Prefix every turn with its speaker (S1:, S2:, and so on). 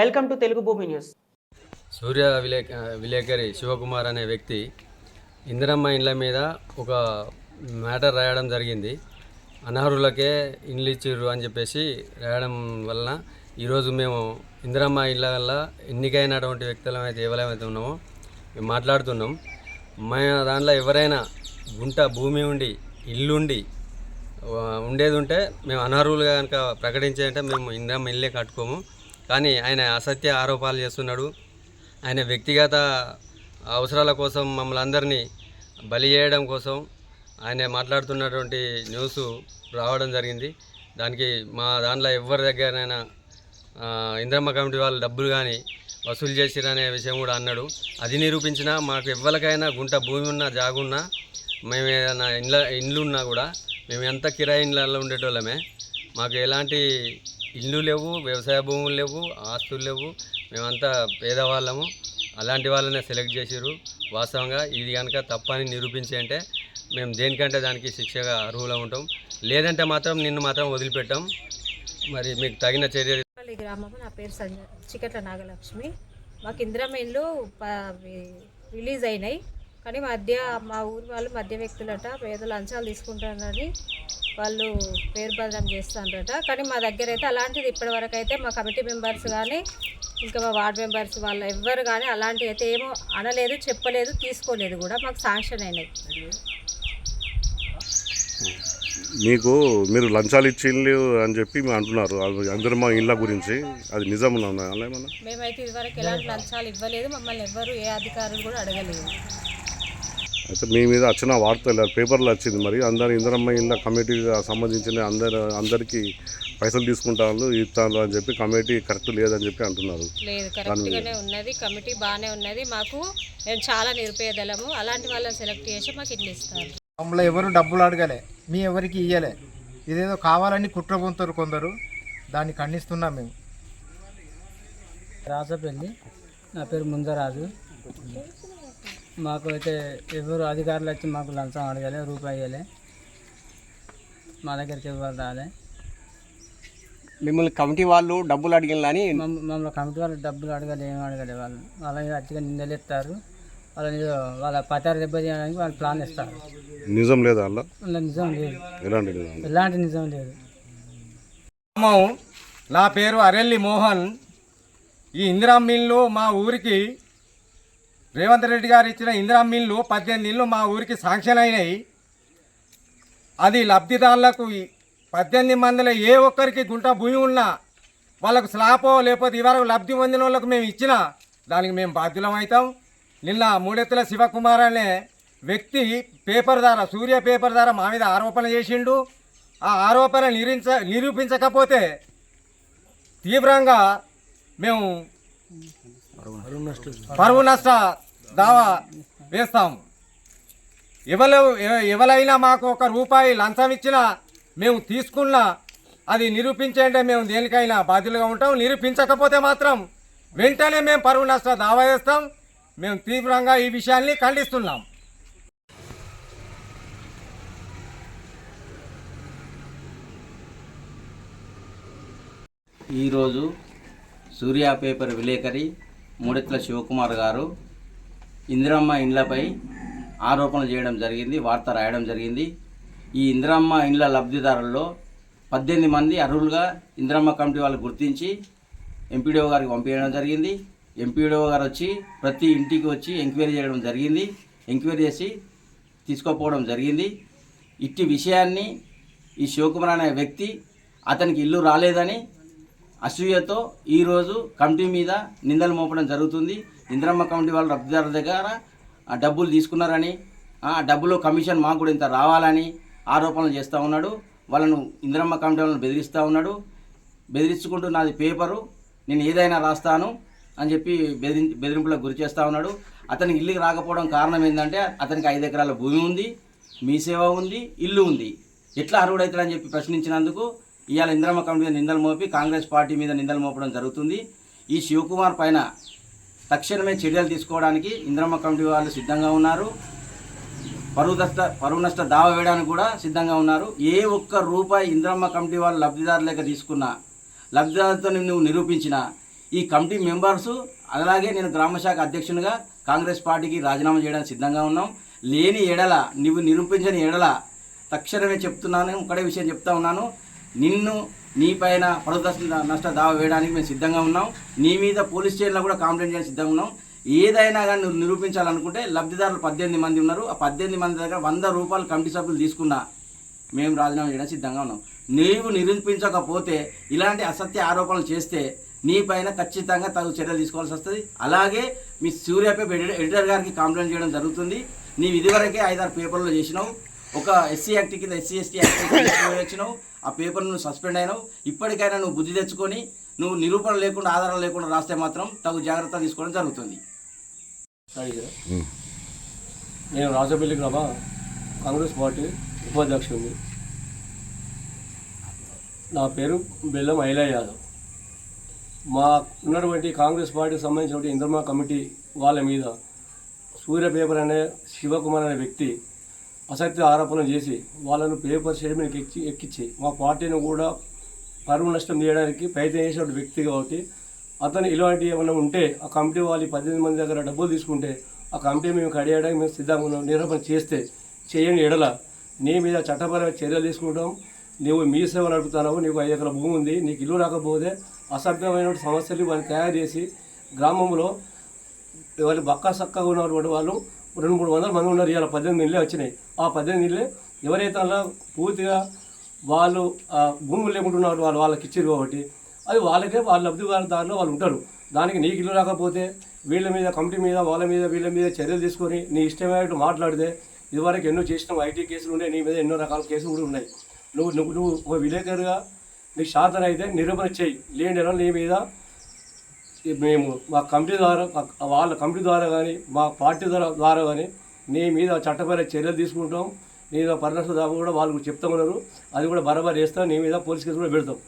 S1: Welcome to Telugu భూమి news.
S2: సూర్య విలేక విలేకరి శివకుమార్ అనే వ్యక్తి ఇందిరమ్మ ఇండ్ల మీద ఒక మ్యాటర్ రాయడం జరిగింది. అనర్హులకే ఇండ్లు ఇచ్చిర్రు అని చెప్పేసి రాయడం వలన ఈరోజు మేము ఇందిరమ్మ ఇళ్ళ వల్ల ఎన్నికైనటువంటి వ్యక్తులం అయితే ఎవరైతే ఉన్నామో మేము మాట్లాడుతున్నాం. మా దాంట్లో ఎవరైనా గుంట భూమి ఉండి ఇల్లుండి ఉండేది ఉంటే మేము అనర్హులుగా కనుక ప్రకటించాలంటే మేము ఇందిరమ్మ ఇల్లే కట్టుకోము. కానీ ఆయన అసత్య ఆరోపాలు చేస్తున్నాడు. ఆయన వ్యక్తిగత అవసరాల కోసం మమ్మల్ని అందరినీ బలి చేయడం కోసం ఆయన మాట్లాడుతున్నటువంటి న్యూస్ రావడం జరిగింది. దానికి మా దాంట్లో ఎవరి దగ్గరైనా ఇంద్రమ్మ కమిటీ వాళ్ళు డబ్బులు కానీ వసూలు చేసిరనే విషయం కూడా అన్నాడు. అది నిరూపించినా మాకు ఎవరికైనా గుంట భూమి ఉన్నా జాగున్నా మేము ఏదైనా ఇండ్ల ఇండ్లు ఉన్నా కూడా మేము ఎంత కిరాయి ఇండ్లలో ఉండేటోళ్ళమే మాకు ఎలాంటి ఇల్లు లేవు వ్యవసాయ భూములు లేవు ఆస్తులు లేవు. మేమంతా పేదవాళ్ళము. అలాంటి వాళ్ళనే సెలెక్ట్ చేసిర్రు. వాస్తవంగా ఇది కనుక తప్పని నిరూపించి అంటే మేము దేనికంటే దానికి శిక్షగా అర్హులం ఉంటాం. లేదంటే మాత్రం నిన్ను మాత్రం వదిలిపెట్టాం. మరి మీకు తగిన చర్య
S3: గ్రామం నా పేరు సంజ చికట్ల నాగలక్ష్మి. మాకు ఇందిరమ్మ ఇల్లు రిలీజ్ అయినాయి. కానీ మధ్య మా ఊరి వాళ్ళు మధ్య వ్యక్తులట పేద లంచాలు తీసుకుంటారని వాళ్ళు పేరు బదనం చేస్తారట కానీ మా దగ్గర అయితే అలాంటిది ఇప్పటివరకు అయితే మా కమిటీ మెంబర్స్ కానీ ఇంకా మా వార్డ్ మెంబర్స్ వాళ్ళు ఎవ్వరు కానీ అలాంటివి అయితే ఏమో అనలేదు చెప్పలేదు తీసుకోలేదు కూడా. మాకు శాంక్షన్ అయినాయి.
S4: మీకు మీరు లంచాలు ఇచ్చిండ్రు అని చెప్పి అంటున్నారు. అది అందరూ మా ఇళ్ళ గురించి. అది నిజం
S3: మేమైతే ఇదివరకు ఎలాంటి లంచాలు ఇవ్వలేదు. మమ్మల్ని ఎవ్వరు ఏ అధికారులు కూడా అడగలేదు.
S4: అయితే మీ మీద వచ్చిన వార్తలు పేపర్లో వచ్చింది మరి. అందరు ఇందరమ్మ ఇళ్ళ కమిటీగా సంబంధించిన అందరు అందరికీ పైసలు తీసుకుంటాను ఇస్తాను అని చెప్పి కమిటీ కరెక్ట్ లేదని చెప్పి అంటున్నారు.
S3: లేదు కరెక్ట్గానే ఉన్నది కమిటీ బాగానే ఉన్నది. మాకు మేము చాలా నిరుపేదలము. అలాంటి వాళ్ళని సెలెక్ట్ చేసి మాకు ఇల్లు ఇస్తారు.
S5: మమ్మల్ని ఎవరు డబ్బులు అడగలే మీ ఎవరికి ఇయ్యలే. ఇదేదో కావాలని కుట్ర పొందుతారు కొందరు. దాన్ని ఖండిస్తున్నాం మేము.
S6: రాసపల్లి నా పేరు ముందరాజు. మాకు అయితే ఎవరు అధికారులు వచ్చి మాకు లంచం అడగాలి రూపాయి ఇవ్వలే. మా దగ్గరికి ఎవరు రాలే.
S7: మిమ్మల్ని కమిటీ వాళ్ళు డబ్బులు అడిగినని
S6: మమ్మ- మమ్మల్ని కమిటీ వాళ్ళు డబ్బులు అడగాలి ఏం అడగాలి వాళ్ళు. వాళ్ళ మీద అతిగా నిందలేస్తారు. వాళ్ళ మీద వాళ్ళ పచారు దెబ్బ చేయడానికి వాళ్ళు ప్లాన్ ఇస్తారు.
S4: నిజం లేదా అలా
S6: వాళ్ళ నిజం లేదు.
S4: ఎలాంటి నిజం?
S6: ఎలాంటి నిజం లేదు.
S5: నా పేరు అరెల్లి మోహన్. ఈ ఇందిరా మిల్లు మా ఊరికి రేవంత్ రెడ్డి గారు ఇచ్చిన ఇందిరా మిల్లు పద్దెనిమిది ఇళ్ళు మా ఊరికి శాంక్షన్ అయినాయి. అది లబ్ధిదారులకు పద్దెనిమిది మందిలో ఏ ఒక్కరికి గుంట భూమి ఉన్నా వాళ్ళకు స్లాపో లేకపోతే ఇవరకు లబ్ధి పొందిన వాళ్ళకు మేము ఇచ్చిన దానికి మేము బాధ్యులం అవుతాం. నిన్న మూడెత్తుల శివకుమార్ అనే వ్యక్తి పేపర్ ద్వారా సూర్య పేపర్ ద్వారా మా మీద ఆరోపణ చేసిండు. ఆ ఆరోపణ నిరించ నిరూపించకపోతే తీవ్రంగా మేము పరువు నష్ట దావా వేస్తాం. ఎవరు ఎవ- ఎవరైనా మాకు ఒక రూపాయి లంచం ఇచ్చినా మేము తీసుకున్నా అది నిరూపించేంటే మేము దేనికైనా బాధ్యులుగా ఉంటాం. నిరూపించకపోతే మాత్రం వెంటనే మేము పరువు నష్ట దావా వేస్తాం. మేము తీవ్రంగా ఈ విషయాన్ని ఖండిస్తున్నాం.
S8: ఈరోజు సూర్య పేపర్ విలేకరి మూడెత్ల శివకుమార్ గారు ఇందిరమ్మ ఇండ్లపై ఆరోపణలు చేయడం జరిగింది వార్త రాయడం జరిగింది. ఈ ఇందిరమ్మ ఇండ్ల లబ్ధిదారుల్లో పద్దెనిమిది మంది అర్హులుగా ఇందిరమ్మ కమిటీ వాళ్ళు గుర్తించి ఎంపీడీఓ గారికి పంపించడం జరిగింది. ఎంపీడీఓ గారు వచ్చి ప్రతి ఇంటికి వచ్చి ఎంక్వైరీ చేయడం జరిగింది. ఎంక్వైరీ చేసి తీసుకోపోవడం జరిగింది. ఇట్టి విషయాన్ని ఈ శివకుమార్ అనే వ్యక్తి అతనికి ఇల్లు రాలేదని అసూయతో ఈరోజు కమిటీ మీద నిందలు మోపడం జరుగుతుంది. ఇంద్రమ్మ కమిటీ వాళ్ళు లబ్ధిదారుల దగ్గర డబ్బులు తీసుకున్నారని ఆ డబ్బులు కమిషన్ మాకు కూడా ఇంత రావాలని ఆరోపణలు చేస్తూ ఉన్నాడు. వాళ్ళను ఇంద్రమ్మ కమిటీ వాళ్ళని బెదిరిస్తూ ఉన్నాడు. బెదిరించుకుంటూ నాది పేపరు నేను ఏదైనా రాస్తాను అని చెప్పి బెదిరి బెదిరింపులకు గురి చేస్తూ ఉన్నాడు. అతనికి ఇల్లుకి రాకపోవడం కారణం ఏంటంటే అతనికి ఐదు ఎకరాల భూమి ఉంది మీ సేవ ఉంది ఇల్లు ఉంది. ఎట్లా అర్హుడవుతాడని చెప్పి ప్రశ్నించినందుకు ఇవాళ ఇంద్రమ్మ కమిటీ మీద నిందలు మోపి కాంగ్రెస్ పార్టీ మీద నిందలు మోపడం జరుగుతుంది. ఈ శివకుమార్ పైన తక్షణమే చర్యలు తీసుకోవడానికి ఇంద్రమ్మ కమిటీ వాళ్ళు సిద్ధంగా ఉన్నారు. పరువు నష్ట పరువు నష్ట దావా వేయడానికి కూడా సిద్ధంగా ఉన్నారు. ఏ ఒక్క రూపాయి ఇంద్రమ్మ కమిటీ వాళ్ళు లబ్ధిదారులేక తీసుకున్నా లబ్ధిదారులతో నువ్వు నిరూపించిన ఈ కమిటీ మెంబర్స్ అలాగే నేను గ్రామశాఖ అధ్యక్షునిగా కాంగ్రెస్ పార్టీకి రాజీనామా చేయడానికి సిద్ధంగా ఉన్నాం. లేని ఎడల నువ్వు నిరూపించని ఎడల తక్షణమే చెప్తున్నాను ఒకటే విషయం చెప్తా ఉన్నాను. నిన్ను నీ పైన నష్ట దావా వేయడానికి మేము సిద్ధంగా ఉన్నాం. నీ మీద పోలీస్ స్టేషన్లో కూడా కంప్లైంట్ చేయడానికి సిద్ధంగా ఉన్నాం. ఏదైనా కానీ నువ్వు నిరూపించాలనుకుంటే లబ్ధిదారులు పద్దెనిమిది మంది ఉన్నారు. ఆ పద్దెనిమిది మంది దగ్గర వంద రూపాయలు కమిటీ సభ్యులు తీసుకున్నా మేము రాజీనామా చేయడానికి సిద్ధంగా ఉన్నాం. నీవు నిరూపించకపోతే ఇలాంటి అసత్య ఆరోపణలు చేస్తే నీ పైన ఖచ్చితంగా తగు చర్యలు తీసుకోవాల్సి వస్తుంది. అలాగే మీ సూర్యాపేపర్ ఎడిటర్ గారికి కంప్లైంట్ చేయడం జరుగుతుంది. నీవు ఇదివరకే ఐదారు పేపర్లు చేసినావు. ఒక ఎస్సీ యాక్ట్ కింద ఎస్సీ ఎస్టీ యాక్ట్ కింద వచ్చినావు ఆ పేపర్ నువ్వు సస్పెండ్ అయినావు. ఇప్పటికైనా నువ్వు బుద్ధి తెచ్చుకొని నువ్వు నిరూపణ లేకుండా ఆధారం లేకుండా రాస్తే మాత్రం తగు జాగ్రత్త తీసుకోవడం జరుగుతుంది.
S1: నేను రాజపల్లి గ్రామ కాంగ్రెస్ పార్టీ ఉపాధ్యక్షుడిని. నా పేరు బెల్లం ఐలా యాదవ్. మా ఉన్నటువంటి కాంగ్రెస్ పార్టీకి సంబంధించినటువంటి ఇంద్రమా కమిటీ వాళ్ళ మీద సూర్య పేపర్ అనే శివకుమార్ అనే వ్యక్తి అసత్య ఆరోపణలు చేసి వాళ్ళను పేపర్ చైర్మన్కి ఎక్కి ఎక్కించి మా పార్టీని కూడా పరువు నష్టం చేయడానికి ప్రయత్నం చేసిన వ్యక్తి కాబట్టి అతను ఇలాంటి ఏమైనా ఉంటే ఆ కమిటీ వాళ్ళు పద్దెనిమిది మంది దగ్గర డబ్బులు తీసుకుంటే ఆ కమిటీ మేము కడియడానికి మేము సిద్ధంగా ఉన్నాం నిరూపణ చేస్తే చేయని ఎడల. నీ మీద చట్టపరమైన చర్యలు తీసుకుంటాం. నువ్వు మీ సేవ నడుపుతున్నావు నీకు ఐదు ఎకరాల భూమి ఉంది నీకు ఇల్లు రాకపోతే అసభ్యమైన సమస్యలు వాళ్ళు తయారు చేసి గ్రామంలో వాళ్ళు బక్కా సక్కగా ఉన్నటువంటి వాళ్ళు రెండు మూడు వందల మంది ఉన్నారు. ఇవాళ పద్దెనిమిది ఇళ్ళే వచ్చినాయి. ఆ పద్దెనిమిది ఇళ్ళే ఎవరైతే అలా పూర్తిగా వాళ్ళు భూములు లేకుంటున్నారు వాళ్ళు వాళ్ళకి ఇచ్చారు కాబట్టి అది వాళ్ళకే వాళ్ళ లబ్ధిదారులో వాళ్ళు ఉంటారు. దానికి నీకు ఇల్లు రాకపోతే వీళ్ళ మీద కమిటీ మీద వాళ్ళ మీద వీళ్ళ మీద చర్యలు తీసుకొని నీ ఇష్టమైనట్టు మాట్లాడితే ఇదివరకు ఎన్నో చేసిన ఐటీ కేసులు ఉన్నాయి నీ మీద ఎన్నో రకాల కేసులు కూడా ఉన్నాయి. నువ్వు నువ్వు నువ్వు ఒక విలేకరుగా నీకు శాతం అయితే నిరూపణ చేయి. లేని నీ మీద మేము మా కమిటీ ద్వారా వాళ్ళ కమిటీ ద్వారా కానీ మా పార్టీ ద్వారా ద్వారా కానీ నీ మీద చట్టపరమైన చర్యలు తీసుకుంటాం. నీ మీద పరిరక్షణ దాకా కూడా వాళ్ళు చెప్తా ఉన్నారు. అది కూడా బరాబర్ చేస్తాం నీ మీద పోలీస్ కేసు కూడా పెడతాం.